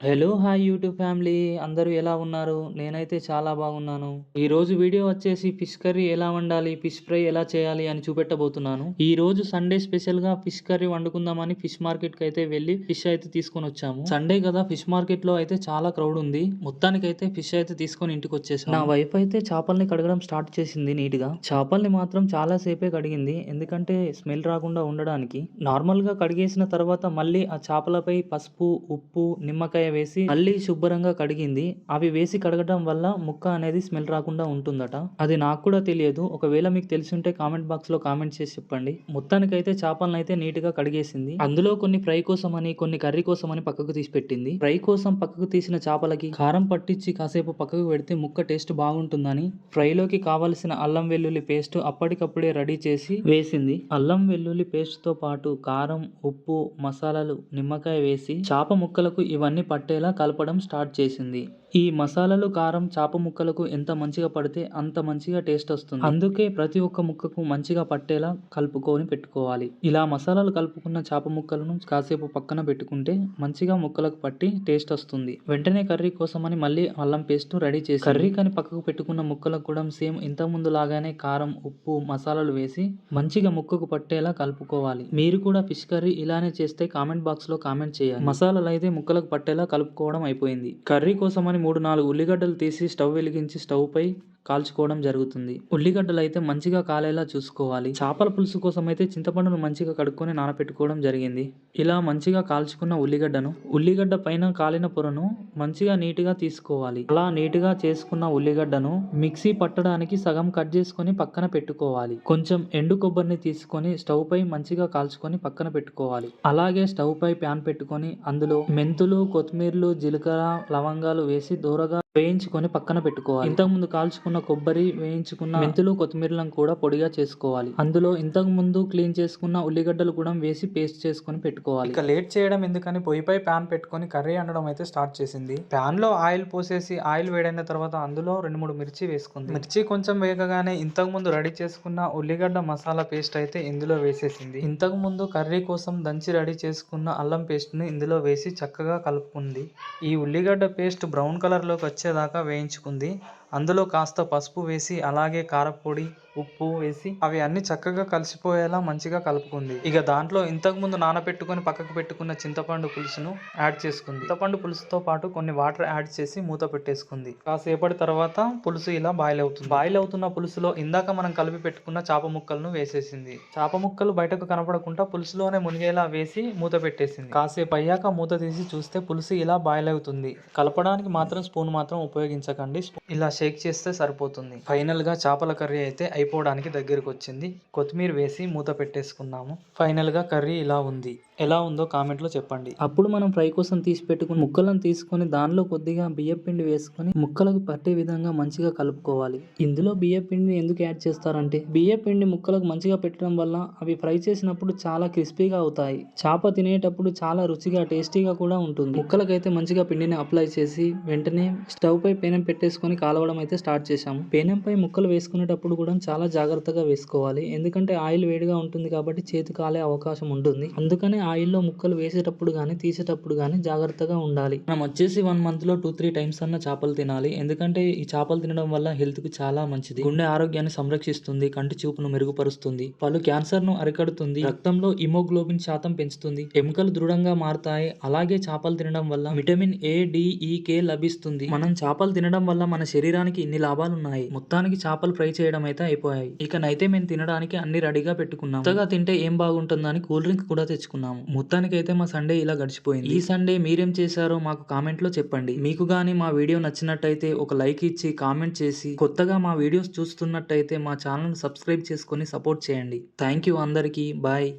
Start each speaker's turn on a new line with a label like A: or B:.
A: Hello hi YouTube family అందరూ ఎలా ఉన్నారు? నేనైతే చాలా బాగున్నాను. ఈరోజు వీడియో వచ్చేసి ఫిష్ కర్రీ ఎలా వండాలి? ఫిష్ ఫ్రై ఎలా చేయాలి? అని చూపెట్టబోతున్నాను. ఈ రోజు సండే స్పెషల్గా ఫిష్ కర్రీ వండుకుందామని ఫిష్ మార్కెట్కి అయితే వెళ్ళి ఫిష్ అయితే తీసుకొని వచ్చాము. సండే కదా ఫిష్ మార్కెట్లో అయితే చాలా క్రౌడ్ ఉంది. మొత్తానికి అయితే ఫిష్ అయితే తీసుకొని ఇంటికి వచ్చేసాను నా వైఫ్ అయితే చేపల్ని కడగడం స్టార్ట్ చేసింది నీట్గా చేపల్ని మాత్రం చాలా సేపే కడిగింది. ఎందుకంటే స్మెల్ రాకుండా ఉండడానికి. నార్మల్గా కడిగేసిన తర్వాత మళ్ళీ ఆ చేపలపై పసుపు ఉప్పు నిమ్మకాయ వేసి మళ్ళీ శుభ్రంగా కడిగింది. అవి వేసి కడగడం వల్ల ముక్క అనేది స్మెల్ రాకుండా ఉంటుందట. అది నాకు కూడా తెలియదు. ఒకవేళ మీకు తెలిసి ఉంటే కామెంట్ బాక్స్లో కామెంట్ చేసి చెప్పండి. మొత్తానికైతే చేపలను అయితే నీట్గా కడిగేసింది. అందులో కొన్ని ఫ్రై కోసం అని కొన్ని కర్రీ కోసం అని పక్కకు తీసి పెట్టింది. ఫ్రై కోసం పక్కకు తీసిన చేపలకి కారం పట్టించి కాసేపు పక్కకు పెడితే ముక్క టేస్ట్ బాగుంటుందని ఫ్రైలోకి కావలసిన అల్లం వెల్లుల్లి పేస్ట్ అప్పటికప్పుడే రెడీ చేసి వేసింది. అల్లం వెల్లుల్లి పేస్ట్తో పాటు కారం ఉప్పు మసాలాలు నిమ్మకాయ వేసి చేప ముక్కలకు ఇవన్నీ పట్టేలా కలపడం స్టార్ట్ చేసింది. ఈ మసాలాలు కారం చేప ముక్కలకు ఎంత మంచిగా పడితే అంత మంచిగా టేస్ట్ వస్తుంది. అందుకే ప్రతి ఒక్క ముక్కకు మంచిగా పట్టేలా కలుపుకొని పెట్టుకోవాలి. ఇలా మసాలాలు కలుపుకున్న చేప ముక్కలను కాసేపు పక్కన పెట్టుకుంటే మంచిగా ముక్కలకు పట్టి టేస్ట్ వస్తుంది. వెంటనే కర్రీ కోసమని మళ్ళీ అల్లం పేస్ట్ రెడీ చేసి కర్రీ కానీ పక్కకు పెట్టుకున్న ముక్కలకు కూడా సేమ్ ఇంత ముందు లాగానే కారం ఉప్పు మసాలాలు వేసి మంచిగా ముక్కకు పట్టేలా కలుపుకోవాలి. మీరు కూడా ఫిష్ కర్రీ ఇలానే చేస్తే కామెంట్ బాక్స్లో కామెంట్ చేయాలి మసాలాలు అయితే ముక్కలకు పట్టేలా కలుపుకోవడం అయిపోయింది. కర్రీ కోసమని మూడు నాలుగు ఉల్లిగడ్డలు తీసి స్టవ్ వెలిగించి స్టవ్ పై కాల్చుకోవడం జరుగుతుంది. ఉల్లిగడ్డలు అయితే మంచిగా కాలేలా చూసుకోవాలి. చేపల పులుసు కోసం అయితే చింతపండును మంచిగా కడుక్కొని నానపెట్టుకోవడం జరిగింది. ఇలా మంచిగా కాల్చుకున్న ఉల్లిగడ్డను ఉల్లిగడ్డ పైన కాలిన పొరను మంచిగా నీట్గా తీసుకోవాలి. అలా నీట్గా చేసుకున్న ఉల్లిగడ్డను మిక్సీ పట్టడానికి సగం కట్ చేసుకొని పక్కన పెట్టుకోవాలి. కొంచెం ఎండు కొబ్బరిని తీసుకొని స్టవ్ పై మంచిగా కాల్చుకొని పక్కన పెట్టుకోవాలి. అలాగే స్టవ్ పై ప్యాన్ పెట్టుకొని అందులో మెంతులు కొత్తిమీర కొత్తిమీరలు జీలకర్ర లవంగాలు వేసి దోరగా వేయించుకొని పక్కన పెట్టుకోవాలి. ఇంతకు ముందు కాల్చుకున్న కొబ్బరి వేయించుకున్న మెంతులు కొత్తిమీరలను కూడా పొడిగా చేసుకోవాలి. అందులో ఇంతకు ముందు క్లీన్ చేసుకున్న ఉల్లిగడ్డలు కూడా వేసి పేస్ట్ చేసుకొని పెట్టుకోవాలి.
B: ఇక లేట్ చేయడం ఎందుకని పొయ్యిపై ప్యాన్ పెట్టుకొని కర్రీ అనడం అయితే స్టార్ట్ చేసింది. ప్యాన్లో ఆయిల్ పోసేసి ఆయిల్ వేడైన తర్వాత అందులో రెండు మూడు మిర్చి వేసుకుంది. మిర్చి కొంచెం వేగగానే ఇంతకు ముందు రెడీ చేసుకున్న ఉల్లిగడ్డ మసాలా పేస్ట్ అయితే ఇందులో వేసేసింది. ఇంతకు ముందు కర్రీ కోసం దంచి రెడీ చేసుకున్న అల్లం పేస్ట్ని ఇందులో వేసి చక్కగా కలుపుకుంది. ఈ ఉల్లిగడ్డ పేస్ట్ బ్రౌన్ కలర్లోకి వచ్చేదాకా వేయించుకుంది. అందులో కాస్త పసుపు వేసి అలాగే కారపొడి ఉప్పు వేసి అవి అన్ని చక్కగా కలిసిపోయేలా మంచిగా కలుపుకుంది. ఇక దాంట్లో ఇంతకు ముందు నానబెట్టుకొని పక్కకు పెట్టుకున్న చింతపండు పులుసును యాడ్ చేసుకుంది. చింతపండు పులుసుతో పాటు కొన్ని వాటర్ యాడ్ చేసి మూత పెట్టేసుకుంది. కాసేపటి తర్వాత పులుసు ఇలా బాయిల్ అవుతుంది. బాయిల్ అవుతున్న పులుసులో ఇందాక మనం కలిపి పెట్టుకున్న చేప ముక్కలను వేసేసింది. చేప ముక్కలు బయటకు కనపడకుండా పులుసులోనే మునిగేలా వేసి మూత పెట్టేసింది. కాసేపు అయ్యాక మూత తీసి చూస్తే పులుసు ఇలా బాయిల్ అవుతుంది. కలపడానికి మాత్రం స్పూన్ మాత్రం ఉపయోగించకండి. ఇలా షేక్ చేస్తే సరిపోతుంది. ఫైనల్గా చేపల కర్రీ అయితే అయిపోవడానికి దగ్గరకు వచ్చింది కొత్తిమీర వేసి మూత పెట్టేసుకున్నాము. ఫైనల్గా కర్రీ ఇలా ఉంది. ఎలా ఉందో కామెంట్లో చెప్పండి.
A: అప్పుడు మనం ఫ్రై కోసం తీసి పెట్టుకుని ముక్కలను తీసుకొని దానిలో కొద్దిగా బియ్యం పిండి వేసుకొని ముక్కలకు పట్టే విధంగా మంచిగా కలుపుకోవాలి. ఇందులో బియ్యం పిండిని ఎందుకు యాడ్ చేస్తారంటే బియ్యం పిండి ముక్కలకు మంచిగా పెట్టడం వల్ల అవి ఫ్రై చేసినప్పుడు చాలా క్రిస్పీగా అవుతాయి. చేప తినేటప్పుడు చాలా రుచిగా టేస్టీగా కూడా ఉంటుంది. ముక్కలకైతే మంచిగా పిండిని అప్లై చేసి వెంటనే స్టవ్ పై పెనం పెట్టేసుకొని కాలవడం అయితే స్టార్ట్ చేశాము. పేనంపై ముక్కలు వేసుకునేటప్పుడు కూడా చాలా జాగ్రత్తగా వేసుకోవాలి. ఎందుకంటే ఆయిల్ వేడిగా ఉంటుంది కాబట్టి చేతి కాలే అవకాశం ఉంటుంది. అందుకనే ఆయిల్లో ముక్కలు వేసేటప్పుడు కానీ తీసేటప్పుడు కానీ జాగ్రత్తగా ఉండాలి. మనం వచ్చేసి వన్ మంత్లో టూ త్రీ టైమ్స్ అన్న చేపలు తినాలి. ఎందుకంటే ఈ చేపలు తినడం వల్ల హెల్త్కి చాలా మంచిది. గుండె ఆరోగ్యాన్ని సంరక్షిస్తుంది. కంటి చూపును మెరుగుపరుస్తుంది. పలు క్యాన్సర్ను అరికడుతుంది. రక్తంలో ఇమోగ్లోబిన్ శాతం పెంచుతుంది. ఎముకలు దృఢంగా మారుతాయి. అలాగే చేపలు తినడం వల్ల విటమిన్ ఏ డి కే లభిస్తుంది. మనం చేపలు తినడం వల్ల మన శరీరం శరీరానికి ఇన్ని లాభాలు ఉన్నాయి మొత్తానికి చేపలు ఫ్రై చేయడం అయితే అయిపోయాయి ఇకనైతే మేము తినడానికి అన్ని రెడీగా పెట్టుకున్నాం. కొత్తగా తింటే ఏం బాగుంటుందని కూల్ డ్రింక్ కూడా తెచ్చుకున్నాము. మొత్తానికి అయితే మా సండే ఇలా గడిచిపోయింది. ఈ సండే మీరేం చేశారో మాకు కామెంట్లో చెప్పండి. మీకు గానీ మా వీడియో నచ్చినట్టయితే ఒక లైక్ ఇచ్చి కామెంట్ చేసి కొత్తగా మా వీడియోస్ చూస్తున్నట్టయితే మా ఛానల్ సబ్స్క్రైబ్ చేసుకొని సపోర్ట్ చేయండి. థ్యాంక్ యూ అందరికీ. బాయ్.